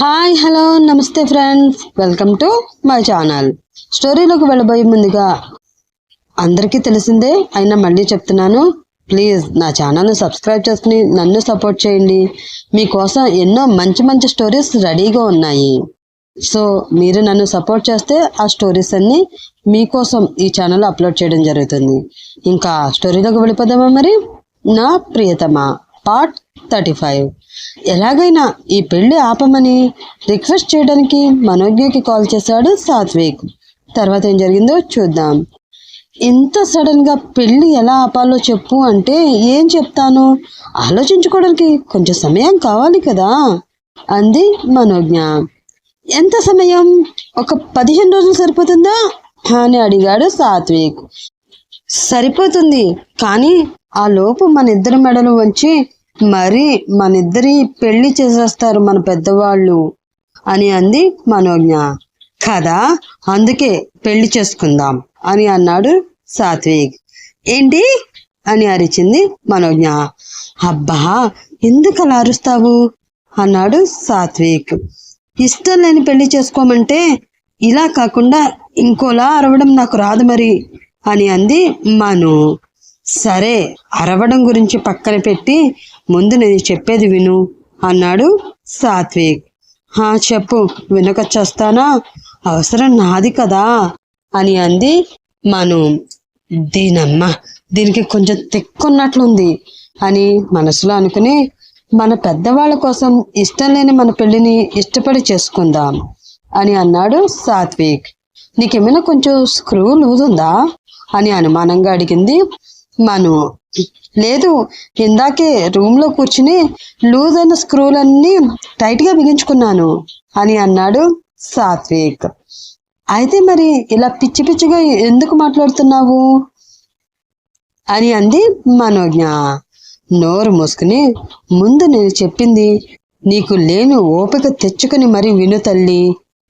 Hi hello నమస్తే friends. Welcome to my channel. స్టోరీలోకి వెళ్ళబోయే ముందుగా అందరికీ తెలిసిందే అయినా మళ్ళీ చెప్తున్నాను ప్లీజ్ నా ఛానల్ని సబ్స్క్రైబ్ చేసుకుని నన్ను సపోర్ట్ చేయండి. మీకోసం ఎన్నో మంచి మంచి స్టోరీస్ రెడీగా ఉన్నాయి. సో మీరు నన్ను సపోర్ట్ చేస్తే ఆ స్టోరీస్ అన్నీ మీకోసం ఈ ఛానల్ అప్లోడ్ చేయడం జరుగుతుంది. ఇంకా స్టోరీలోకి వెళ్ళిపోదామా మరి? నా ప్రియతమ. Part thirty five. ఎలాగైనా ఈ పెళ్ళి ఆపమని రిక్వెస్ట్ చేయడానికి మనోజ్ఞకి కాల్ చేశాడు సాత్విక్. తర్వాత ఏం జరిగిందో చూద్దాం. ఇంత సడన్గా పెళ్ళి ఎలా ఆపాలో చెప్పు అంటే ఏం చెప్తాను? ఆలోచించుకోవడానికి కొంచెం సమయం కావాలి కదా? అంది మనోజ్ఞ. ఎంత సమయం? ఒక పదిహేను రోజులు సరిపోతుందా? అని అడిగాడు సాత్విక్. సరిపోతుంది కానీ ఆ లోపు మన ఇద్దరి మెడలు వంచి మరి మన ఇద్దరి పెళ్ళి చేసేస్తారు మన పెద్దవాళ్ళు అని అంది మనోజ్ఞ. కదా అందుకే పెళ్ళి చేసుకుందాం అని అన్నాడు సాత్విక్. ఏంటి? అని అరిచింది మనోజ్ఞ. అబ్బా ఎందుకు అలా అరుస్తావు? అన్నాడు సాత్విక్. ఇష్టం లేని పెళ్ళి చేసుకోమంటే ఇలా కాకుండా ఇంకోలా అరవడం నాకు రాదు మరి అని అంది మను. సరే అరవడం గురించి పక్కన పెట్టి ముందు నేను చెప్పేది విను అన్నాడు సాత్విక్. హా చెప్పు వెనకొచ్చేస్తానా అవసరం నాది కదా అని అంది మను. దీనమ్మ దీనికి కొంచెం తెక్కున్నట్లుంది అని మనసులో అనుకుని మన పెద్దవాళ్ళ కోసం ఇష్టం లేని మన పెళ్ళిని ఇష్టపడి చేసుకుందాం అని అన్నాడు సాత్విక్. నీకేమైనా కొంచెం స్క్రూ లూజ్ ఉందా అని అనుమానంగా అడిగింది మను. లేదు ఇందాకే రూమ్లో కూర్చుని లూజ్ అయిన స్క్రూలన్నీ టైట్గా బిగించుకున్నాను అని అన్నాడు సాత్విక్. అయితే మరి ఇలా పిచ్చి పిచ్చిగా ఎందుకు మాట్లాడుతున్నావు? అని అంది మనోజ్ఞ. నోరు మూసుకుని ముందు నేను చెప్పింది నీకు లేని ఓపిక తెచ్చుకుని మరి విను తల్లి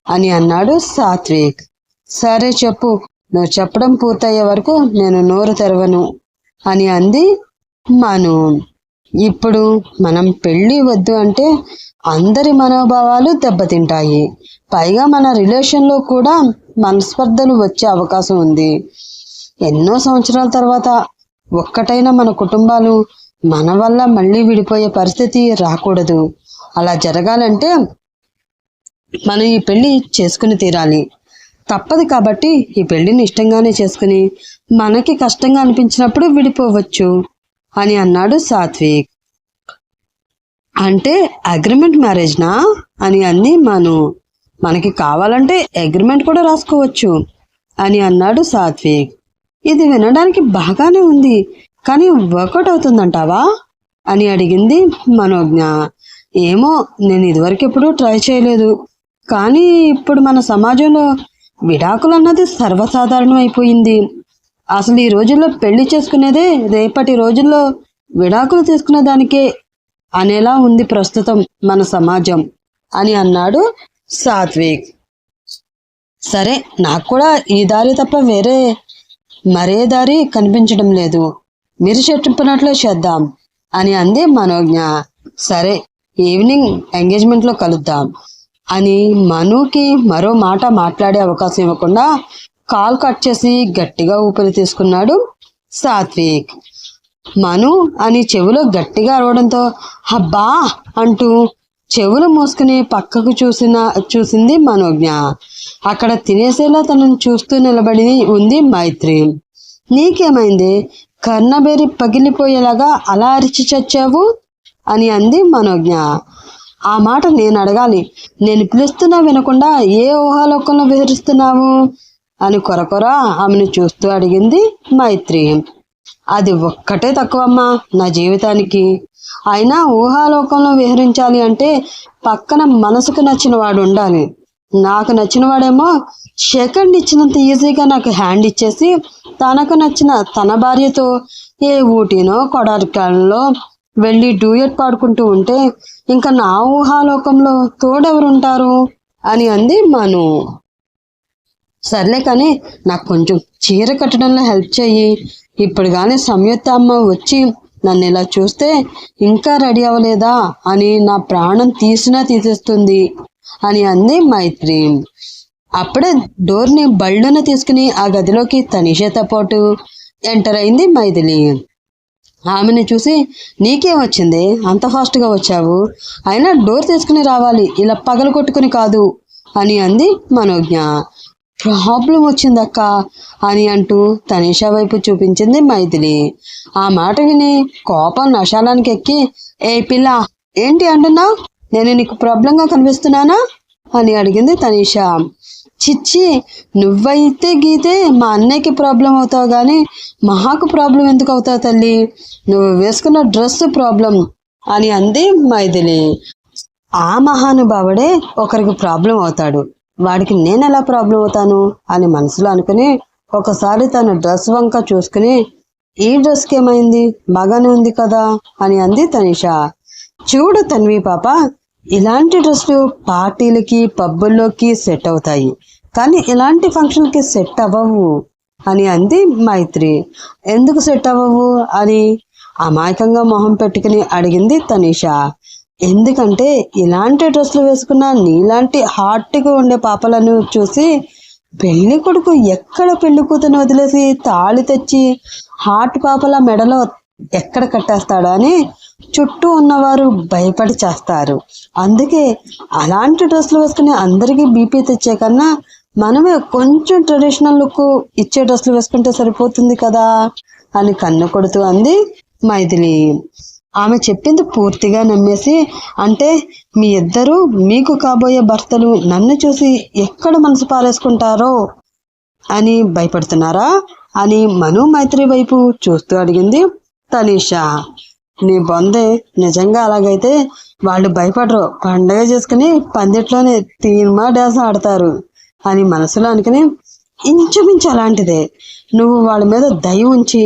అని అన్నాడు సాత్విక్. సరే చెప్పు నువ్వు చెప్పడం పూర్తయ్యే వరకు నేను నోరు తెరవను. అని అంది మను. ఇప్పుడు మనం పెళ్ళి వద్దు అంటే అందరి మనోభావాలు దెబ్బతింటాయి. పైగా మన రిలేషన్లో కూడా మనస్పర్ధలు వచ్చే అవకాశం ఉంది. ఎన్నో సంవత్సరాల తర్వాత ఒక్కటైనా మన కుటుంబాలు మన వల్ల మళ్ళీ విడిపోయే పరిస్థితి రాకూడదు. అలా జరగాలంటే మనం ఈ పెళ్ళి చేసుకుని తీరాలి. తప్పదు కాబట్టి ఈ పెళ్ళిని ఇష్టంగానే చేసుకుని మనకి కష్టంగా అనిపించినప్పుడు విడిపోవచ్చు అని అన్నాడు సాత్విక్. అంటే అగ్రిమెంట్ మ్యారేజ్నా అని అంది మను. మనకి కావాలంటే అగ్రిమెంట్ కూడా రాసుకోవచ్చు అని అన్నాడు సాత్విక్. ఇది వినడానికి బాగానే ఉంది కానీ వర్కౌట్ అవుతుందంటావా? అని అడిగింది మనోజ్ఞ. ఏమో నేను ఇదివరకు ఎప్పుడూ ట్రై చేయలేదు కానీ ఇప్పుడు మన సమాజంలో విడాకులు అన్నది సర్వసాధారణం అయిపోయింది అసలు ఈ రోజుల్లో పెళ్ళి చేసుకునేదే రేపటి రోజుల్లో విడాకులు తీసుకునే దానికే అనేలా ఉంది ప్రస్తుతం మన సమాజం అని అన్నాడు సాత్విక్. సరే నాకు కూడా ఈ దారి తప్ప వేరే మరే దారి కనిపించడం లేదు. మీరు చెప్పినట్లే చేద్దాం అని అంది మనోజ్ఞ. సరే ఈవినింగ్ ఎంగేజ్మెంట్లో కలుద్దాం అని మనుకి మరో మాట మాట్లాడే అవకాశం ఇవ్వకుండా కాల్ కట్ చేసి గట్టిగా ఊపిరి తీసుకున్నాడు సాత్విక్. మను అని చెవిలో గట్టిగా అరవడంతో అబ్బా అంటూ చెవులు మూసుకుని పక్కకు చూసిన చూసింది మనోజ్ఞ. అక్కడ తినేసేలా తనను చూస్తూ నిలబడి ఉంది మైత్రి. నీకేమైంది? కర్ణబేరి పగిలిపోయేలాగా అలా అరిచి చచ్చావు? అని అంది మనోజ్ఞ. ఆ మాట నేను అడగాలి. నేను పిలుస్తున్నా వినకుండా ఏ ఊహాలోకంలో విహరిస్తున్నావు? అని కొరకొర ఆమెను చూస్తూ అడిగింది మైత్రి. అది ఒక్కటే తక్కువమ్మా నా జీవితానికి. అయినా ఊహాలోకంలో విహరించాలి అంటే పక్కన మనసుకు నచ్చిన వాడు ఉండాలి. నాకు నచ్చిన వాడేమో సెకండ్ ఇచ్చినంత ఈజీగా నాకు హ్యాండ్ ఇచ్చేసి తనకు నచ్చిన తన భార్యతో ఏ ఊటీనో కొడారికాలలో వెళ్ళి డూయట్ పాడుకుంటూ ఉంటే ఇంకా నా ఊహాలోకంలో తోడెవరుంటారు? అని అంది మను. సర్లే కానీ నాకు కొంచెం చీర కట్టడంలో హెల్ప్ చెయ్యి. ఇప్పుడు కానీ సంయుక్త అమ్మ వచ్చి నన్ను ఇలా చూస్తే ఇంకా రెడీ అవ్వలేదా అని నా ప్రాణం తీసినా తీసేస్తుంది అని అంది మైత్రి అప్పుడే డోర్ని బళ్ళున తీసుకుని ఆ గదిలోకి తనిషేతో పాటు ఎంటర్ అయింది మైథిలి. ఆమెను చూసి నీకేం వచ్చింది? అంత ఫాస్ట్గా వచ్చావు. అయినా డోర్ తీసుకుని రావాలి. ఇలా పగలు కొట్టుకుని కాదు అని అంది మనోజ్ఞ. ప్రాబ్లం వచ్చిందక్క అని అంటూ తనిషా వైపు చూపించింది మైథిలి. ఆ మాట విని కోపం నశాలానికి ఎక్కి ఏ పిల్ల ఏంటి అంటున్నావు నేను నీకు ప్రాబ్లంగా కనిపిస్తున్నానా? అని అడిగింది తనీష. చిచ్చి నువ్వైతే గీతే మా అన్నయ్యకి ప్రాబ్లం అవుతావు కానీ మహాకు ప్రాబ్లం ఎందుకు అవుతావు తల్లి? నువ్వు వేసుకున్న డ్రెస్ ప్రాబ్లం అని అంది మైథిలి. ఆ మహానుభావుడే ఒకరికి ప్రాబ్లం అవుతాడు. వాడికి నేను ఎలా ప్రాబ్లం అవుతాను అని మనసులో అనుకుని ఒకసారి తన డ్రెస్ వంక చూసుకుని ఈ డ్రెస్కి ఏమైంది బాగానే ఉంది కదా? అని అంది తనిష. చూడు తన్వి పాప ఇలాంటి డ్రెస్సులు పార్టీలకి పబ్బుల్లోకి సెట్ అవుతాయి. కానీ ఇలాంటి ఫంక్షన్కి సెట్ అవ్వవు. అని అంది మైత్రి. ఎందుకు సెట్ అవ్వవు? అని అమాయకంగా మొహం పెట్టుకుని అడిగింది తనిష. ఎందుకంటే ఇలాంటి డ్రెస్సులు వేసుకున్న నీలాంటి హార్ట్గా ఉండే పాపలను చూసి పెళ్ళి కొడుకు ఎక్కడ పెళ్ళి కూతురు వదిలేసి తాళి తెచ్చి హార్ట్ పాపల మెడలో ఎక్కడ కట్టేస్తాడో అని చుట్టూ ఉన్నవారు భయపడి చేస్తారు. అందుకే అలాంటి డ్రెస్సులు వేసుకుని అందరికీ బీపీ తెచ్చే కన్నా మనమే కొంచెం ట్రెడిషనల్ లుక్ ఇచ్చే డ్రెస్సులు వేసుకుంటే సరిపోతుంది కదా అని కన్ను కొడుతూ అంది మైథిలి. ఆమె చెప్పింది పూర్తిగా నమ్మేసి అంటే మీ ఇద్దరు మీకు కాబోయే భర్తలు నన్ను చూసి ఎక్కడ మనసు పారేసుకుంటారో అని భయపడుతున్నారా అని మను మైత్రి వైపు చూస్తూ అడిగింది తనీషా. నీ బొందే నిజంగా అలాగైతే వాళ్ళు భయపడరు. పండగ చేసుకుని పందిట్లోనే తీర్మా డ్యాన్స్ ఆడతారు అని మనసులో అనుకుని ఇంచుమించు అలాంటిదే. నువ్వు వాళ్ళ మీద దయ ఉంచి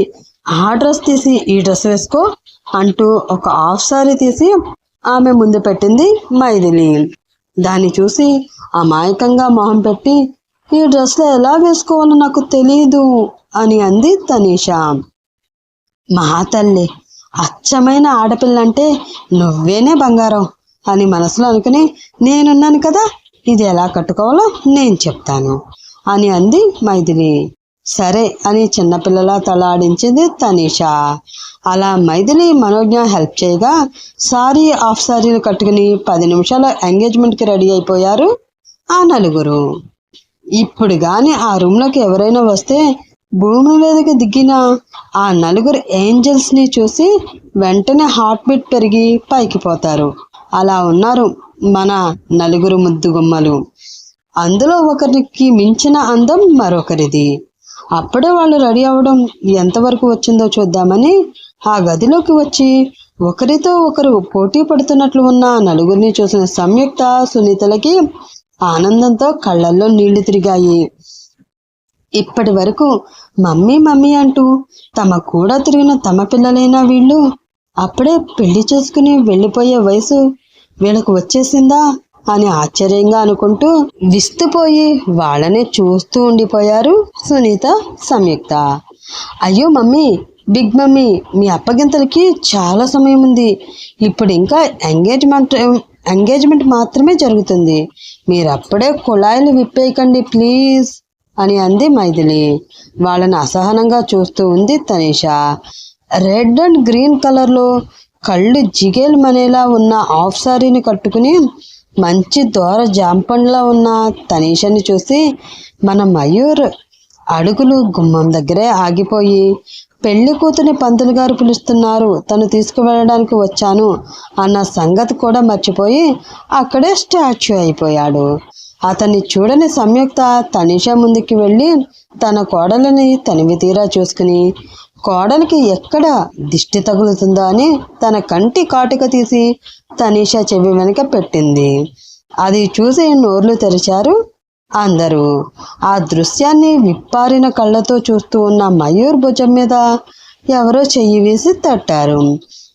ఆ డ్రెస్ తీసి ఈ డ్రెస్ వేసుకో అంటూ ఒక హాఫ్ సారీ తీసి ఆమె ముందు పెట్టింది మైథిలి. దాన్ని చూసి అమాయకంగా మొహం పెట్టి ఈ డ్రెస్లో ఎలా వేసుకోవాలో నాకు తెలియదు అని అంది తనీష. మహాతల్లి అచ్చమైన ఆడపిల్లంటే నువ్వేనే బంగారం అని మనసులో అనుకుని నేనున్నాను కదా ఇది ఎలా కట్టుకోవాలో నేను చెప్తాను అని అంది మైథిలి. సరే అని చిన్నపిల్లలా తలాడించింది తనీషా. అలా మైథిలి మనోజ్ఞ హెల్ప్ చేయగా సారీ ఆఫ్ సారీలు కట్టుకుని పది నిమిషాల ఎంగేజ్మెంట్కి రెడీ అయిపోయారు ఆ నలుగురు. ఇప్పుడు గాని ఆ రూమ్లోకి ఎవరైనా వస్తే భూమి మీదకి దిగిన ఆ నలుగురు ఏంజల్స్ని చూసి వెంటనే హార్ట్ బీట్ పెరిగి పైకి పోతారు. అలా ఉన్నారు మన నలుగురు ముద్దుగుమ్మలు. అందులో ఒకరికి మించిన అందం మరొకరిది. అప్పుడే వాళ్ళు రెడీ అవ్వడం ఎంతవరకు వచ్చిందో చూద్దామని ఆ గదిలోకి వచ్చి ఒకరితో ఒకరు పోటీ పడుతున్నట్లు ఉన్న నలుగురిని చూసిన సంయుక్త సునీతలకి ఆనందంతో కళ్ళల్లో నీళ్ళు తిరిగాయి. ఇప్పటి వరకు మమ్మీ మమ్మీ అంటూ తమ కూడా తిరిగిన తమ పిల్లలైన వీళ్ళు అప్పుడే పెళ్ళి చేసుకుని వెళ్ళిపోయే వయసు వీళ్ళకు వచ్చేసిందా? అని ఆశ్చర్యంగా అనుకుంటూ విస్తుపోయి వాళ్ళనే చూస్తూ ఉండిపోయారు సునీత సంయుక్త. అయ్యో మమ్మీ బిగ్ మమ్మీ మీ అప్పగింతలకి చాలా సమయం ఉంది. ఇప్పుడు ఇంకా ఎంగేజ్మెంట్ ఎంగేజ్మెంట్ మాత్రమే జరుగుతుంది. మీరు అప్పుడే కుళాయిలు విప్పేయకండి ప్లీజ్ అని అంది మైథిలి. వాళ్ళని అసహనంగా చూస్తూ ఉంది తనీష. రెడ్ అండ్ గ్రీన్ కలర్లో కళ్ళు జిగేలు మనేలా ఉన్న ఆఫ్ సారీని కట్టుకుని మంచి దూర జాంపండ్లో ఉన్న తనీషని చూసి మన మయూర్ అడుగులు గుమ్మం దగ్గరే ఆగిపోయి పెళ్ళి కూతుని పంతులు గారు పిలుస్తున్నారు తను తీసుకువెళ్ళడానికి వచ్చాను అన్న సంగతి కూడా మర్చిపోయి అక్కడే స్టాచ్యూ అయిపోయాడు. అతన్ని చూడని సంయుక్త తనీషా ముందుకి వెళ్ళి తన కోడలని తనివి తీరా చూసుకుని కోడలికి ఎక్కడ దిష్టి తగులుతుందో అని తన కంటి కాటుక తీసి తనీషా చెవి వెనుక పెట్టింది. అది చూసి నోర్లు తెరిచారు అందరూ. ఆ దృశ్యాన్ని విప్పారిన కళ్ళతో చూస్తూ ఉన్న మయూర్ భుజం మీద ఎవరో చెయ్యి వేసి తట్టారు.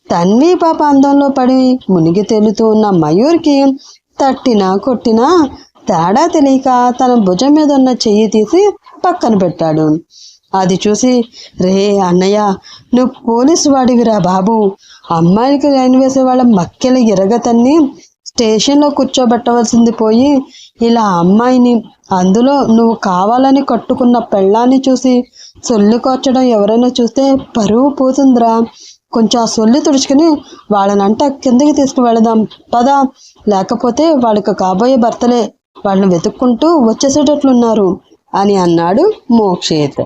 తన్వి పాప అందంలో పడి మునిగి తేలుతూ ఉన్న మయూర్కి తట్టినా కొట్టినా తేడా తెలియక తన భుజం మీద ఉన్న చెయ్యి తీసి పక్కన పెట్టాడు. అది చూసి రే అన్నయ్య నువ్వు పోలీసు వాడివిరా బాబు. అమ్మాయికి లైన్ వేసే వాళ్ళ మక్కెల ఎరగతన్ని స్టేషన్లో కూర్చోబెట్టవలసింది పోయి ఇలా అమ్మాయిని అందులో నువ్వు కావాలని కట్టుకున్న పెళ్ళాన్ని చూసి సొల్లు కోర్చడం ఎవరైనా చూస్తే పరువు పోతుందిరా. కొంచెం ఆ సొల్లి తుడుచుకుని వాళ్ళనంట కిందకి తీసుకువెళదాం. పదా. లేకపోతే వాళ్ళకి కాబోయే భర్తలే. వాళ్ళని వెతుక్కుంటూ వచ్చేసేటట్లున్నారు అని అన్నాడు మోక్షేత్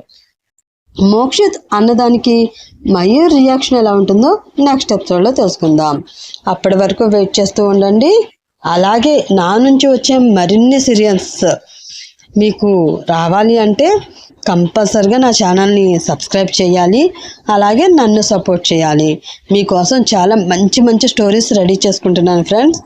మోక్షిత్ అన్నదానికి మయూర్ రియాక్షన్ ఎలా ఉంటుందో నెక్స్ట్ ఎపిసోడ్లో తెలుసుకుందాం. అప్పటి వరకు వెయిట్ చేస్తూ ఉండండి. అలాగే నా నుంచి వచ్చే మరిన్ని సీరియల్స్ మీకు రావాలి అంటే కంపల్సరిగా నా ఛానల్ని సబ్స్క్రైబ్ చేయాలి. అలాగే నన్ను సపోర్ట్ చేయాలి. మీకోసం చాలా మంచి మంచి స్టోరీస్ రెడీ చేసుకుంటున్నాను ఫ్రెండ్స్